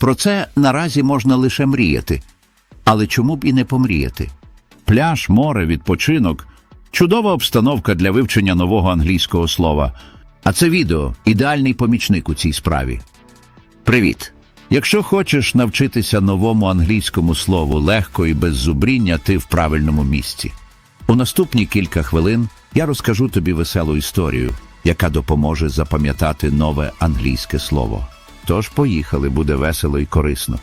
Про це наразі можна лише мріяти. Але чому б і не помріяти? Пляж, море, відпочинок чудова обстановка для вивчення нового англійського слова. А це відео ідеальний помічник у цій справі. Привіт! Якщо хочеш навчитися новому англійському слову легко і без зубріння, ти в правильному місці. У наступні кілька хвилин я розкажу тобі веселу історію, яка допоможе запам'ятати нове англійське слово. Тож поїхали, буде весело і корисно.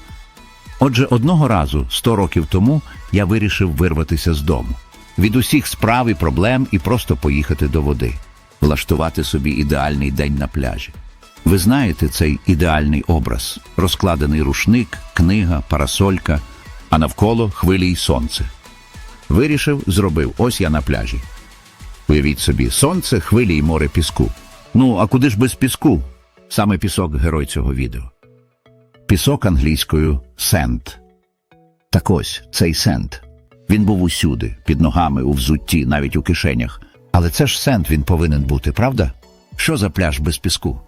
Отже, одного разу, сто років тому, я вирішив вирватися з дому. Від усіх справ і проблем і просто поїхати до води, влаштувати собі ідеальний день на пляжі. Ви знаєте цей ідеальний образ: розкладений рушник, книга, парасолька, а навколо хвилі й сонце. Вирішив, зробив, ось я на пляжі. Уявіть собі, сонце, хвилі й море піску. Ну, а куди ж без піску? Саме пісок герой цього відео. Пісок англійською сент. Так ось цей сент. Він був усюди, під ногами, у взутті, навіть у кишенях. Але це ж сент він повинен бути, правда? Що за пляж без піску?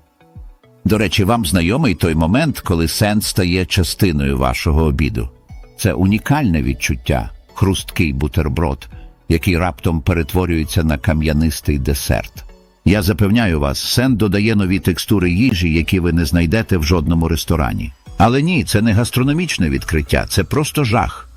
До речі, вам знайомий той момент, коли сент стає частиною вашого обіду. Це унікальне відчуття, хрусткий бутерброд, який раптом перетворюється на кам'янистий десерт. Я запевняю вас, сент додає нові текстури їжі, які ви не знайдете в жодному ресторані. Але ні, це не гастрономічне відкриття, це просто жах.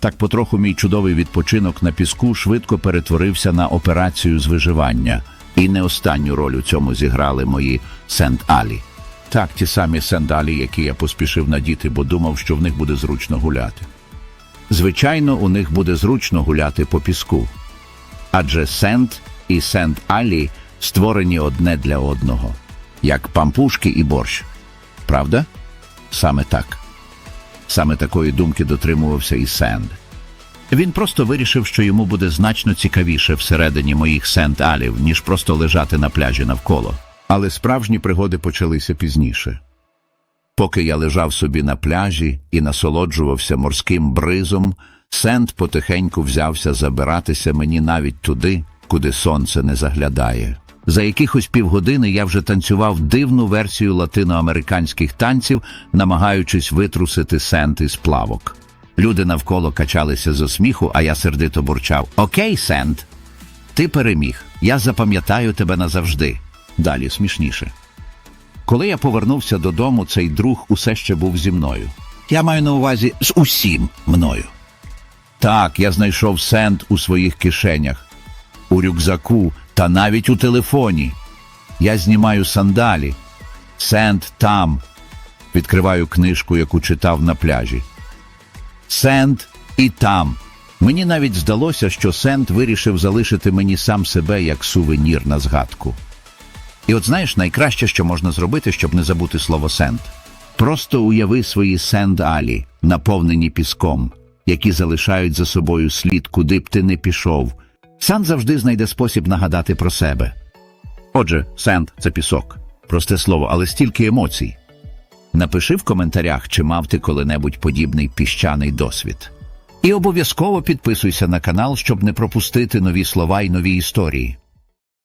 Так потроху мій чудовий відпочинок на піску швидко перетворився на операцію з виживання, і не останню роль у цьому зіграли мої сент-алі. Так, ті самі сендалі, які я поспішив надіти, бо думав, що в них буде зручно гуляти. Звичайно, у них буде зручно гуляти по піску. Адже сент і сент-алі створені одне для одного, як пампушки і борщ. Правда? Саме так. Саме такої думки дотримувався і Сенд. Він просто вирішив, що йому буде значно цікавіше всередині моїх сент-алів, ніж просто лежати на пляжі навколо. Але справжні пригоди почалися пізніше. Поки я лежав собі на пляжі і насолоджувався морським бризом, Сент потихеньку взявся забиратися мені навіть туди, куди сонце не заглядає. За якихось півгодини я вже танцював дивну версію латиноамериканських танців, намагаючись витрусити Сент із плавок. Люди навколо качалися зо сміху, а я сердито бурчав Окей, Сент, ти переміг. Я запам'ятаю тебе назавжди. Далі смішніше. Коли я повернувся додому, цей друг усе ще був зі мною. Я маю на увазі з усім мною. Так, я знайшов сент у своїх кишенях, у рюкзаку та навіть у телефоні. Я знімаю сандалі. Сент там. Відкриваю книжку, яку читав на пляжі. Сент і там. Мені навіть здалося, що Сент вирішив залишити мені сам себе як сувенір на згадку. І от знаєш, найкраще, що можна зробити, щоб не забути слово сент. Просто уяви свої сенд-алі, наповнені піском, які залишають за собою слід, куди б ти не пішов. Сент завжди знайде спосіб нагадати про себе. Отже, сенд це пісок. Просте слово, але стільки емоцій. Напиши в коментарях, чи мав ти коли-небудь подібний піщаний досвід. І обов'язково підписуйся на канал, щоб не пропустити нові слова й нові історії.